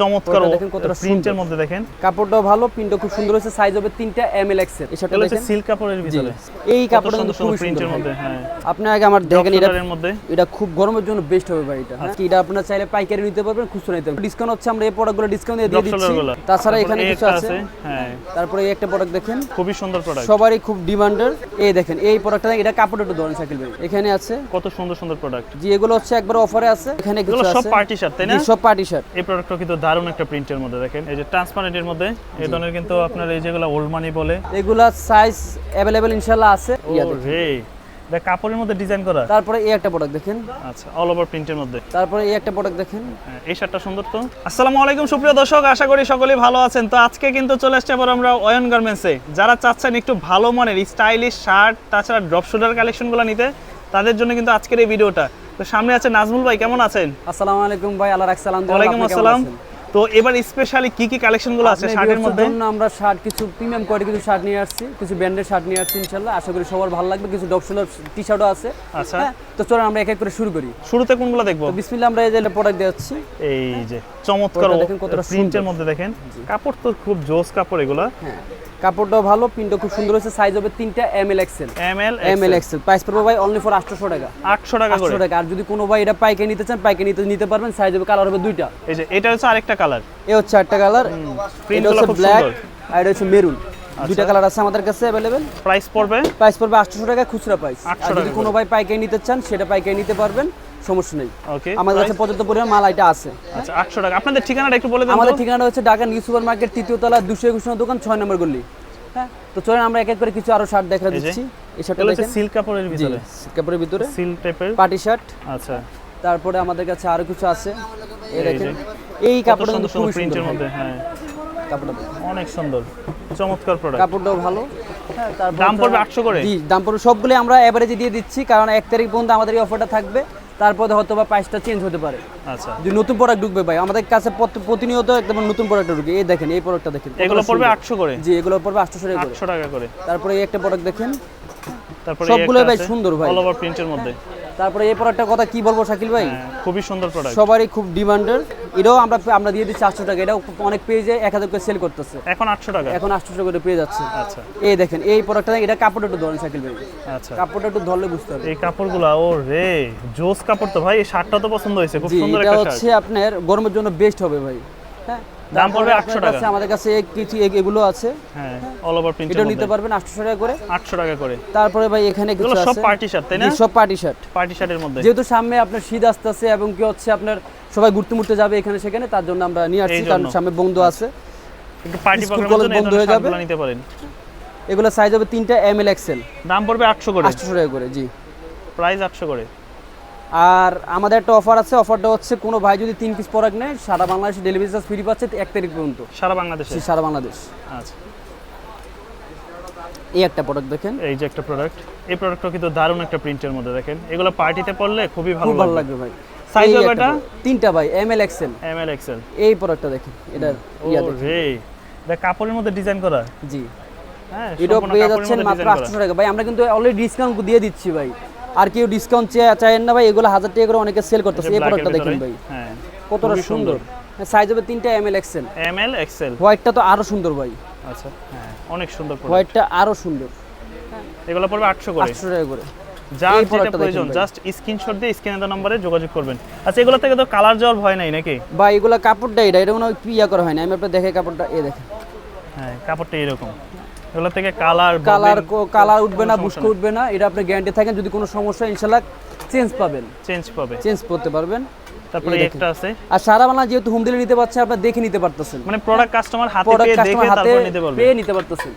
চমৎকার দেখেন কতটা প্রিন্টের মধ্যে দেখেন। কাপড়টাও ভালো প্রিন্টও খুব সুন্দর হয়েছে সাইজ হবে তিনটা এম এল এক্সেল এই শার্টটা দেখেন? সিল্ক কাপড়ের ভিতরে। এই কাপড়টা কিন্তু সুন্দর প্রিন্টের মধ্যে হ্যাঁ। আপনি আগে আমার দেখেন এটা মধ্যে। এটা খুব গরমের জন্য বেস্ট হবে ভাই এটা। হ্যাঁ। এটা আপনারা চাইলে পাইকারি নিতে পারবেন খুচরা নিতে পারবেন। ডিসকাউন্ট হচ্ছে আমরা এই প্রোডাক্টগুলো ডিসকাউন্ট দিয়ে দিয়ে দিচ্ছি। তাছাড়া এখানে কিছু আছে। হ্যাঁ। তারপরে এই একটা প্রোডাক্ট দেখেন। খুবই সুন্দর প্রোডাক্ট সবারই খুব ডিমান্ডের। এই দেখেন এই প্রোডাক্টটা এটা কাপড় একটু ধরেন শাকিল ভাই। এখানে আছে। কত সুন্দর সুন্দর প্রোডাক্ট জি এগুলো হচ্ছে একবার অফারে আছে। এখানে কিছু এগুলো সব আছে। পার্টি শার্ট তাই না? সব পার্টি শার্ট এই প্রোডাক্টটা কিন্তু দারুণ একটা প্রিন্টের মধ্যে দেখেন। এই যে ট্রান্সপারেন্টের মধ্যে এই ধরনের কিন্তু আপনার এই যেগুলো ওল্ড মানি বলে। এগুলা সাইজ অ্যাভেলেবেল ইনশাআল্লাহ আছে। ইয়া ও রে এটা কাপড়ের মধ্যে ডিজাইন করা? তারপরে এই একটা প্রোডাক্ট দেখেন। আচ্ছা অল ওভার প্রিন্টের মধ্যে। তারপরে এই একটা প্রোডাক্ট দেখেন। হ্যাঁ, এই শার্টটা সুন্দর তো? আসসালামু আলাইকুম সুপ্রিয় দর্শক আশা করি সকলেই ভালো আছেন। তো আজকে কিন্তু চলে আসছে আবার আমরা অয়ন গার্মেন্টসে যারা চাচ্ছেন একটু ভালো মানের স্টাইলিশ শার্ট তাছাড়া ড্রপ শোল্ডার কালেকশনগুলো নিতে তাদের জন্য কিন্তু আজকের এই ভিডিওটা তো সামনে আছে নাজমুল ভাই কেমন আছেন? আসসালামু আলাইকুম ভাই আল্লাহ রাখসালাম ওয়ালাইকুম আসসালাম। তো এবার স্পেশালি কি কি কালেকশনগুলো আছে শার্টের মধ্যে? আমরা শার্ট কিছু প্রিমিয়াম কোয়ালিটি কিছু শার্ট নিয়ে আসছি কিছু ব্র্যান্ডের শার্ট নিয়ে আসছি ইনশাআল্লাহ। আশা করি সবার ভালো লাগবে কিছু ডপসেলের টি শার্টও আছে। আচ্ছা। হ্যাঁ তো চলুন আমরা এক এক করে শুরু করি। শুরুতে কোনগুলো দেখব? তো বিসমিল্লাহ আমরা এই যে প্রোডাক্ট দিচ্ছি এই যে চমৎকার দেখেন কতটা প্রিন্টের মধ্যে দেখেন। কাপড় তো খুব জোস কাপড় এগুলা। হ্যাঁ। কাপড়টাও ভালো প্রিন্টও খুব সুন্দর হয়েছে সাইজ হবে তিনটা M L XL M L M L XL price পড়বে ভাই অনলি ফর আটশোশো টাকা। আটশো টাকা আটশো টাকা আর যদি কোনো ভাই এটা পাইকারি নিতে চান পাইকারি নিতে নিতে পারবেন সাইজ হবে কালার হবে দুইটা। এই যে এটা হচ্ছে আরেকটা কালার এ হচ্ছে আটটা কালার এটা হচ্ছে ব্ল্যাক আচ্ছা। আর এটা হচ্ছে মেরুন দুইটা কালার আছে আমাদের কাছে অ্যাভেলেবেল প্রাইস পড়বে? প্রাইস পড়বে আটশোশো টাকা খুচরা প্রাইস আর যদি কোনো ভাই পাইকারি নিতে চান সেটা পাইকারি নিতে পারবেন। সমস্যা নেই। আমাদের কাছে পর্যাপ্ত পরিমাণ মাল এটা আছে। আচ্ছা আটশো টাকা। আপনাদের ঠিকানাটা একটু বলে দেন আমাদের? ঠিকানা হচ্ছে ঢাকা নিউ সুপার মার্কেট তৃতীয় তলা দুশো একুশ নম্বর দোকান ছয় নম্বর গল্লি হ্যাঁ? তো চলেন আমরা এক এক করে কিছু আরও শার্ট দেখা দিচ্ছি। এই শার্টটা দেখেন। সিল্ক কাপড়ের ভিতরে। কাপড়ের ভিতরে। সিল্ক টাইপের পার্টি শার্ট। আচ্ছা। তারপরে আমাদের কাছে আরও কিছু আছে। এই দেখেন। এই কাপড়টা কিন্তু খুবই সুন্দর মধ্যে হ্যাঁ। কাপড়টা অনেক সুন্দর। চমৎকার প্রোডাক্ট কাপড়টাও ভালো। হ্যাঁ তারপর দাম পড়বে 800 করে? জি দাম পড়বে সবগুলো আমরা এভারেজে দিয়ে দিচ্ছি কারণ এক তারিখ পর্যন্ত আমাদের এই অফারটা থাকবে। তারপরে হয়তো বা প্রাইসটা চেঞ্জ হতে পারে। আচ্ছা। যদি নতুন প্রোডাক্ট ঢুকবে ভাই আমাদের কাছে প্রতিনিয়ত একদম নতুন প্রোডাক্ট ঢুকে। এই দেখেন এই প্রোডাক্টটা দেখেন এগুলো পড়বে সুন্দর। আটশো করে? জি এগুলো পড়বে আটশো টাকা করে। আটশো টাকা করে। তারপরে এই একটা প্রোডাক্ট দেখেন। তারপরে সবগুলো ভাই সুন্দর ভাই। অল ওভার প্রিন্টের মধ্যে। তারপরে এই প্রোডাক্টটার কথা কি বলব শাকিল ভাই? হ্যাঁ, খুবই সুন্দর প্রোডাক্ট সবারই খুব ডিমান্ডের এটাও আমরা আমরা দিয়ে দিচ্ছি আটশো টাকা। এটাও অনেক পেজে এক হাজার করে সেল করতেছে। এখন আটশো টাকা? এখন আটশো টাকা করে পেয়ে যাচ্ছে। আচ্ছা। এই দেখেন এই প্রোডাক্টটা এটা কাপড়টা একটু ধরেন শাকিল ভাই। আচ্ছা। কাপড়টা একটু ধরলে বুঝতে হবে। এই কাপড়গুলা ও রে জোস কাপড় তো ভাই এই শার্টটা তো পছন্দ হয়েছে খুব সুন্দর এটা একটা হচ্ছে শার্ট আপনার গরমের জন্য বেস্ট হবে ভাই। হ্যাঁ? দাম পড়বে 800 টাকা। কাছে আমাদের কাছে এই কিছু এগুলো আছে। হ্যাঁ অল ওভার প্রিন্টের এটাও নিতে পারবেন আটশো টাকা করে। আটশো টাকা করে। তারপরে ভাই এখানে কিছু এগুলো সব পার্টি শার্ট তাই না? সব পার্টি শার্ট পার্টি শার্টের মধ্যে। যেহেতু সামনে আপনার শীত আসতেছে এবং কি হচ্ছে আপনার সবাই ঘুরতে মুড়তে যাবে এখানে সেখানে তার জন্য আমরা নিয়ে আসছি কারণ। সামনে বন্ধু আছে। স্কুল কলেজ বন্ধ হয়ে যাবে। নিতে পারেন। এগুলো সাইজ হবে তিনটা এম এল এক্সেল দাম পড়বে আটশো করে। আটশো টাকা করে জি। প্রাইস আটশো করে। আর আমাদের একটা অফার আছে অফারটা হচ্ছে কোনো ভাই যদি তিন পিস প্রোডাক্ট নেয় সারা বাংলাদেশে ডেলিভারি চার্জ ফ্রি পাচ্ছে এক তারিখ পর্যন্ত। সারা বাংলাদেশে? সারা বাংলাদেশ। আচ্ছা। এই একটা প্রোডাক্ট দেখেন। এই যে একটা প্রোডাক্ট এই প্রোডাক্টটা কিন্তু দারুণ একটা প্রিন্টের মধ্যে দেখেন। এগুলো পার্টিতে পড়লে খুবই ভালো ভালো লাগবে ভাই। এই হবে এটা? তিনটা ভাই M L XL M L XL এই প্রোডাক্টটা দেখেন এটার ও ইয়া দেখেন। এটা কাপড়ের মধ্যে ডিজাইন করা? জি। হ্যাঁ এটাও পেয়ে যাচ্ছেন মাত্র ডিজাইন করা। আটশো টাকা। ভাই আমরা কিন্তু অলরেডি ডিসকাউন্ট দিয়ে দিচ্ছি ভাই। আর কেউ ডিসকাউন্ট চাইেন না ভাই এগুলো হাজার টাকা করে অনেকে সেল করতেছে। এই প্রোডাক্টটা দেখেন ভাই। হ্যাঁ কতটা সুন্দর। সাইজ হবে তিনটা M L XL M L XL হোয়াইটটা তো আরও সুন্দর ভাই। আচ্ছা হ্যাঁ অনেক সুন্দর হোয়াইটটা আরও সুন্দর। এগুলো পড়বে আটশো করে। আটশো টাকা করে। যার যেটা প্রয়োজন জাস্ট স্ক্রিনশট দিয়ে স্ক্রিনে দেওয়া নম্বরে যোগাযোগ করবেন। আচ্ছা এগুলো থেকে তো কালার যাওয়ার ভয় নাই নাকি? বা এগুলো কাপড়টা এটা এটা ইয়া করা হয় না আমি আপনার দেখে কাপড়টা এ দেখেন। হ্যাঁ কাপড়টা এরকম। এগুলো থেকে কালার কালার কালার উঠবে না বুস্কো উঠবে না। এটা আপনি গ্যারান্টি থাকেন যদি কোনো সমস্যা ইনশাল্লাহ চেঞ্জ পাবেন। চেঞ্জ পাবে। চেঞ্জ করতে পারবেন। তারপরে একটা আছে। আর সারা বাংলা যেহেতু হোম ডেলিভারি নিতে পারছেন আপনি দেখে নিতে পারতেছেন। মানে প্রোডাক্ট কাস্টমার হাতে পেয়ে দেখে তারপর নিতে পারবে পেয়ে নিতে পারতেছেন।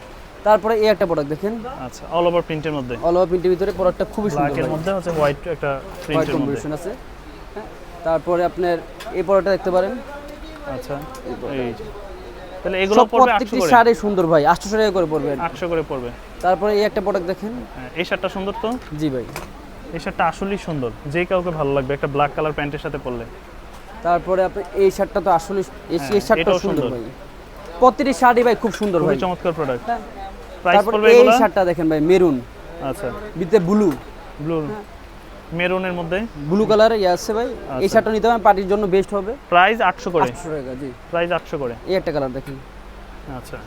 তারপরে এই একটা প্রোডাক্ট দেখেন। আচ্ছা অল ওভার প্রিন্টের মধ্যে? অল ওভার প্রিন্টের ভিতরে প্রোডাক্টটা খুবই সুন্দর ব্ল্যাকের মধ্যে হচ্ছে হোয়াইট একটা প্রিন্টের মধ্যে? কম্বিনেশন আছে। তারপরে আপনার এই প্রোডাক্টটা দেখতে পারেন। আচ্ছা এই তাহলে এগুলো পড়বে আটশো প্রত্যেকটি করে? শাড়ি সুন্দর ভাই আটশো টাকা করে পড়বে। আটশো করে পড়বে? তারপরে এই একটা প্রোডাক্ট দেখেন। হ্যাঁ, এই শার্টটা সুন্দর তো? জি ভাই। এই শার্টটা আসলেই সুন্দর। যে কাউকে ভালো লাগবে একটা ব্ল্যাক কালার প্যান্টের সাথে পরলে। তারপরে আপনি এই শার্টটা তো আসলে এই হ্যাঁ, শার্টটা সুন্দর সুন্দর। ভাই। প্রতিটি শাড়ি ভাই খুব সুন্দর ভাই। চমৎকার প্রোডাক্ট হ্যাঁ। প্রাইস পড়বে এই শার্টটা দেখেন ভাই মেরুন আচ্ছা। বিতে ব্লু ব্লু মেরুনের মধ্যে? ব্লু কালারের ইয়ে আছে ভাই। এই আচ্ছা। শার্টটা নিতে হবে পার্টির জন্য বেস্ট হবে। প্রাইস আটশো করে। আটশো টাকা জি। প্রাইস আটশো করে। এই একটা কালার দেখেন। আচ্ছা।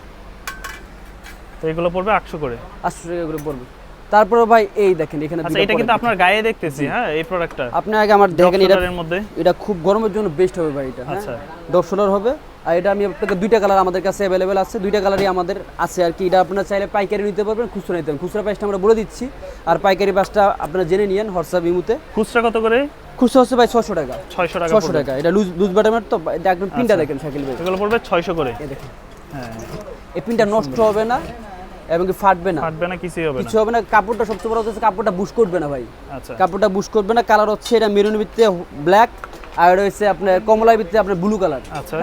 তো এগুলো পড়বে আটশো করে। আটশো টাকা করে পড়বে। তারপরে ভাই এই দেখেন এখানে আচ্ছা এটা কিন্তু আপনার গায়ে দেখতেছি হ্যাঁ এই প্রোডাক্টটা আপনি আগে আমার দেখেন এটা মধ্যে? এটা খুব গরমের জন্য বেস্ট হবে ভাই এটা হ্যাঁ। আচ্ছা। ডব শোল্ডার হবে। আর এটা আমি আপনাকে দুইটা কালার আমাদের কাছে অ্যাভেলেবেল আছে। দুইটা কালারই আমাদের আছে আর কি। এটা আপনারা চাইলে পাইকারি নিতে পারবেন খুচরা নিতে পারবেন। খুচরা প্রাইসটা আমরা বলে দিচ্ছি। আর পাইকারি প্রাইসটা আপনারা জেনে নিয়েন হোয়াটসঅ্যাপ ইমুতে। খুচরা কত করে? খুচরা হচ্ছে ভাই ছশো টাকা। ছয়শো টাকা ছশো টাকা। এটা লুজ লুজ বাটামের তো একদম পিনটা আচ্ছা। দেখেন শাকিল ভাই। এগুলো পড়বে ছয়শো করে। দেখেন। হ্যাঁ। এই পিনটা নষ্ট হবে না এবং কি ফাটবে না। ফাটবে না কিছুই হবে না। কিছু হবে না। কাপড়টা সবচেয়ে বড় হচ্ছে কাপড়টা বুশ করবে না ভাই। আচ্ছা। কাপড়টা বুশ করবে না। কালার হচ্ছে এটা মেরুন ভিত্তিতে ব্ল্যাক আর হচ্ছে আপনার কমলা ভিত্তিতে আপনার ব্লু কালার আচ্ছা।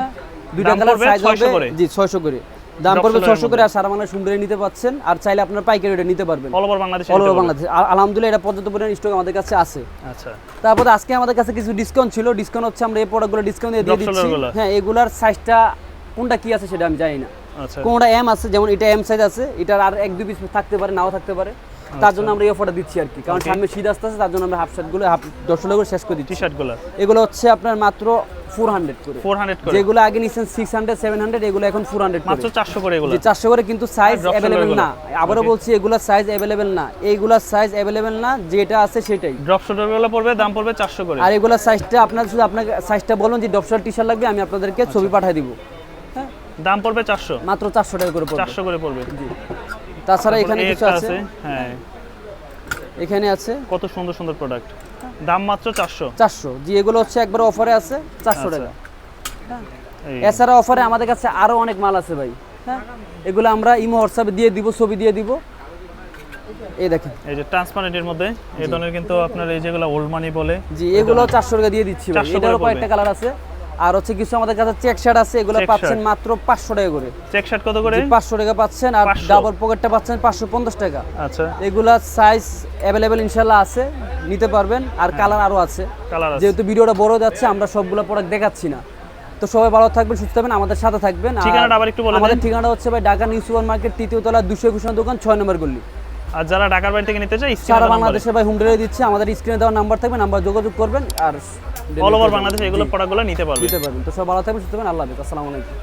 দুইটা কালার সাইজ হবে? জি 600 করে। দাম পড়বে 600 করে আর সারা সুন্দরে নিতে পাচ্ছেন। আর চাইলে আপনারা পাইকারি রেটে নিতে পারবেন। অল ওভার বাংলাদেশে অল ওভার বাংলাদেশ আলহামদুলিল্লাহ এটা পর্যাপ্ত পরিমাণ স্টক আমাদের কাছে আছে। আচ্ছা। তারপরে আজকে আমাদের কাছে কিছু ডিসকাউন্ট ছিল। ডিসকাউন্ট হচ্ছে আমরা এই প্রোডাক্টগুলো ডিসকাউন্ট দিয়ে দিচ্ছি। হ্যাঁ এগুলার সাইজটা কোনটা কি আছে সেটা আমি জানি না। আচ্ছা। কোনটা এম আছে যেমন এটা এম সাইজ আছে এটার আর এক দুই পিস থাকতে পারে নাও থাকতে পারে। তার জন্য আমরা এই অফারটা দিচ্ছি আর কি। কারণ সামনে শীত আসতেছে তার জন্য আমরা হাফ শার্টগুলো হাফ টাকা করে শেষ করে টি দিচ্ছি। শার্টগুলো। এগুলো হচ্ছে আপনার মাত্র করে। করে। যেগুলো আগে এগুলো এখন মাত্র করে এগুলো। করে কিন্তু সাইজ drop না। আবারও বলছি এগুলোর সাইজ অ্যাভেলেবেল না। এইগুলোর সাইজ অ্যাভেলেবেল না যেটা আছে সেটাই। ড্রপ শোল্ডারগুলো পড়বে দাম পড়বে চারশো করে। আর এগুলোর সাইজটা আপনার শুধু আপনাকে সাইজটা বলুন যে ডপসার টি শার্ট লাগবে আমি আপনাদেরকে আচ্ছা। ছবি পাঠিয়ে দিব। হ্যাঁ? দাম পড়বে চারশো। মাত্র চারশো টাকা করে পড়বে। করে পড়বে। তাছাড়া এখানে কিছু আছে? হ্যাঁ। এখানে আছে? কত সুন্দর সুন্দর প্রোডাক্ট দাম মাত্র 400 400 জি এগুলো হচ্ছে একবার অফারে আছে চারশো আচ্ছা। টাকা। এছাড়া অফারে আমাদের কাছে আরও অনেক মাল আছে ভাই। হ্যাঁ? এগুলো আমরা ইমো হোয়াটসঅ্যাপে দিয়ে দিব ছবি দিয়ে দিব। এই দেখেন। এই যে ট্রান্সপারেন্টের মধ্যে এই ধরনের কিন্তু আপনার এই যেগুলো ওল্ড মানি বলে জি এগুলো চারশো টাকা দিয়ে দিচ্ছি ভাই। এটারও কয়েকটা কালার আছে। আর হচ্ছে কিছু আমাদের কাছে চেক শার্ট আছে এগুলো পাচ্ছেন মাত্র পাঁচশো টাকা করে। চেক শার্ট কত করে? পাঁচশো টাকা পাচ্ছেন আর ডাবল পকেটটা পাচ্ছেন পাঁচশো পঞ্চাশ টাকা। আচ্ছা। এগুলা সাইজ অ্যাভেলেবেল ইনশাল্লাহ আছে নিতে পারবেন। আর কালার আরও আছে। যেহেতু ভিডিওটা বড় যাচ্ছে আমরা সবগুলো প্রোডাক্ট দেখাচ্ছি না। তো সবাই ভালো থাকবেন সুস্থ থাকবেন আমাদের সাথে থাকবেন। আর ঠিকানাটা আবার একটু বলে আমাদের দেন। ঠিকানা হচ্ছে ভাই ঢাকা নিউ সুপার মার্কেট তৃতীয় তলা দুশো একুশ নম্বর দোকান ছয় নম্বর গল্লি আর যারা ঢাকার বাড়ি থেকে নিতে চায় সারা বাংলাদেশে ভাই হোম ডেলিভারি দিচ্ছে আমাদের স্ক্রিনে দেওয়ার নাম্বার থাকবে নাম্বার যোগাযোগ করবেন। আর অল ওভার বাংলাদেশে এগুলো প্রোডাক্টগুলো নিতে পারবে। নিতে পারবেন। তো সব ভালো থাকবেন সুস্থ থাকবেন। আল্লাহ হাফেজ। আসসালামু আলাইকুম।